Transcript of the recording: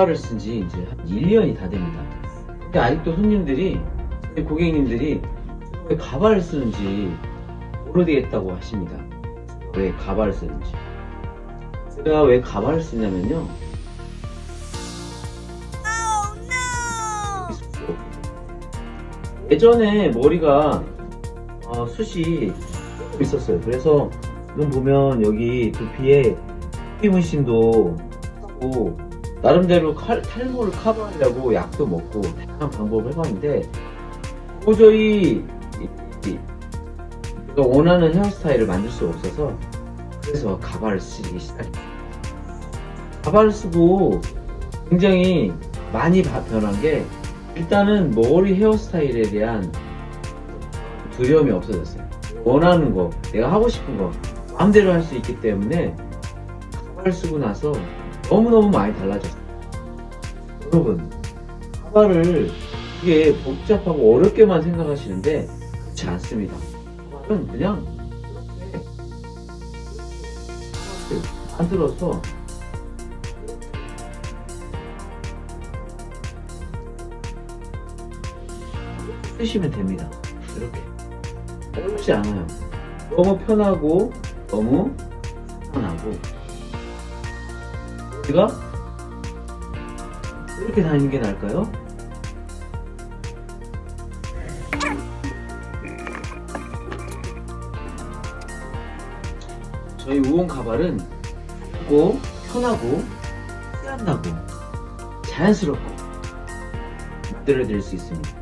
가발을 쓴지 이제 한 1년이 다 됩니다. 근데 아직도 손님들이, 고객님들이 왜 가발을 쓰는지 모르겠다고 하십니다. 왜 가발을 쓰는지. 제가 왜 가발을 쓰냐면요. 예전에 머리가 어, 숱이 있었어요. 그래서 지금 보면 여기 두피에 두피 문신도 하고 나름대로 칼- 탈모를 커버하려고 약도 먹고 다양한 방법을 해봤는데 도저히 제가 원하는 헤어스타일을 만들 수가 없어서 그래서 가발을 쓰기 시작했어요. 가발을 쓰고 굉장히 많이 바- 변한 게 일단은 머리 헤어스타일에 대한 두려움이 없어졌어요. 원하는 거, 내가 하고 싶은 거 마음대로 할 수 있기 때문에 가발을 쓰고 나서 너무너무 많이 달라졌어요. 여러분, 가발을 이게 복잡하고 어렵게만 생각하시는데 그렇지 않습니다. 가발은 그냥 이렇게 만들어서 쓰시면 됩니다. 이렇게 어렵지 않아요. 너무 편하고 너무 편하고 우리가 이렇게 다니는 게 나을까요? 저희 우온 가발은 고 편하고 세안나고 자연스럽고 만들어드릴 수 있습니다.